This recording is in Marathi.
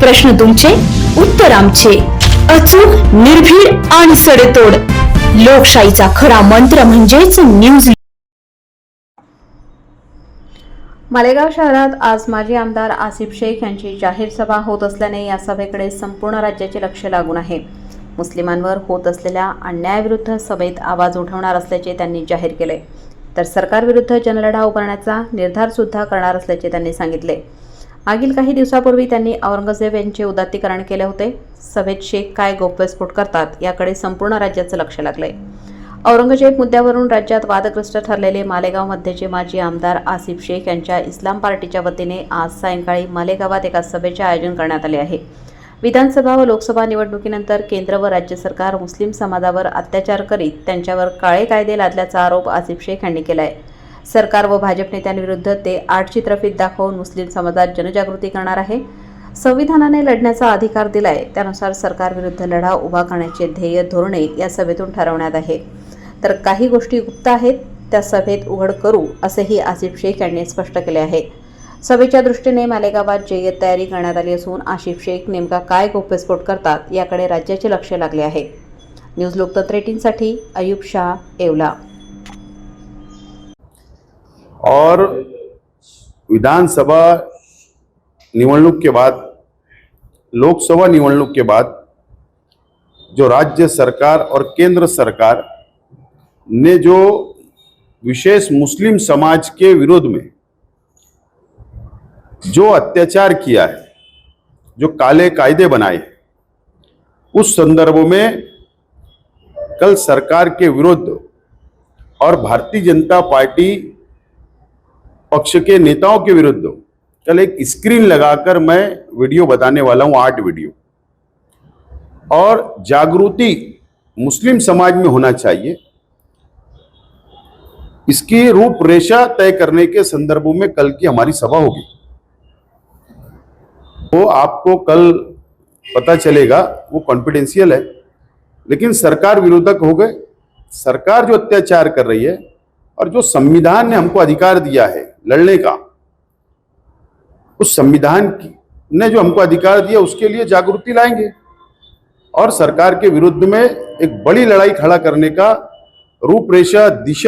प्रश्न तुमचे उत्तर आमचे. अचूक निर्भीड आणि सडेतोड. लोकशाहीचा खरा मंत्र म्हणजेच न्यूज मालेगाव शहरात आज माजी आमदार आसिफ शेख यांची जाहीर सभा होत असल्याने या सभेकडे संपूर्ण राज्याचे लक्ष लागून आहे. मुस्लिमांवर होत असलेल्या अन्यायाविरुद्ध सभेत आवाज उठवणार असल्याचे त्यांनी जाहीर केले. तर सरकारविरुद्ध जनलढा उभारण्याचा निर्धार सुद्धा करणार असल्याचे त्यांनी सांगितले. मागील काही दिवसापूर्वी त्यांनी औरंगजेब यांचे उदात्तीकरण केले होते. सभेत शेख काय गौप्यस्फोट करतात याकडे संपूर्ण राज्याचं लक्ष लागलंय. औरंगजेब मुद्द्यावरून राज्यात वादग्रस्त ठरलेले मालेगावमध्येचे माजी आमदार आसिफ शेख यांच्या इस्लाम पार्टीच्या वतीने आज सायंकाळी मालेगावात एका सभेचे आयोजन करण्यात आले आहे. विधानसभा व लोकसभा निवडणुकीनंतर केंद्र व राज्य सरकार मुस्लिम समाजावर अत्याचार करीत त्यांच्यावर काळे कायदे लादल्याचा आरोप आसिफ शेख यांनी केला आहे सरकार व भाजप नेत्यांविरुद्ध ते आठ चित्रफित दाखवून मुस्लिम समाजात जनजागृती करणार आहे. संविधानाने लढण्याचा अधिकार दिलाय. त्यानुसार सरकारविरुद्ध लढा उभा करण्याचे ध्येय धोरणे या सभेतून ठरवण्यात आहे. तर काही गोष्टी गुप्त आहेत त्या सभेत उघड करू असेही आसिफ शेख यांनी स्पष्ट केले आहे. सभेच्या दृष्टीने मालेगावात जय्यत तयारी करण्यात आली असून आशिफ शेख नेमका काय गोप्यस्फोट करतात याकडे राज्याचे लक्ष लागले आहे. न्यूज लोकतंत्र एटीनसाठी अयुब शाह येवला. और विधानसभा निवडणूक के बाद, लोकसभा निवडणूक के बाद जो राज्य सरकार और केंद्र सरकार ने जो विशेष मुस्लिम समाज के विरोध में जो अत्याचार किया है, जो काले कायदे बनाए उस संदर्भ में कल सरकार के विरुद्ध और भारतीय जनता पार्टी पक्ष के नेताओं के विरुद्ध कल एक स्क्रीन लगाकर मैं वीडियो बताने वाला हूँ, आठ वीडियो और जागृति मुस्लिम समाज में होना चाहिए। इसकी रूपरेखा तय करने के संदर्भ में कल की हमारी सभा होगी। वो आपको कल पता चलेगा, वो कॉन्फिडेंशियल है। लेकिन सरकार विरोधक हो गए। सरकार जो अत्याचार कर रही है और जो संविधान ने हमको अधिकार दिया है लड़ने का, उस संविधान की ने जो हमको अधिकार दिया, उसके लिए जागृति लाएँगे। और सरकार के विरुद्ध में एक बड़ी लड़ाई खड़ा करने का रूपरेखा दिशा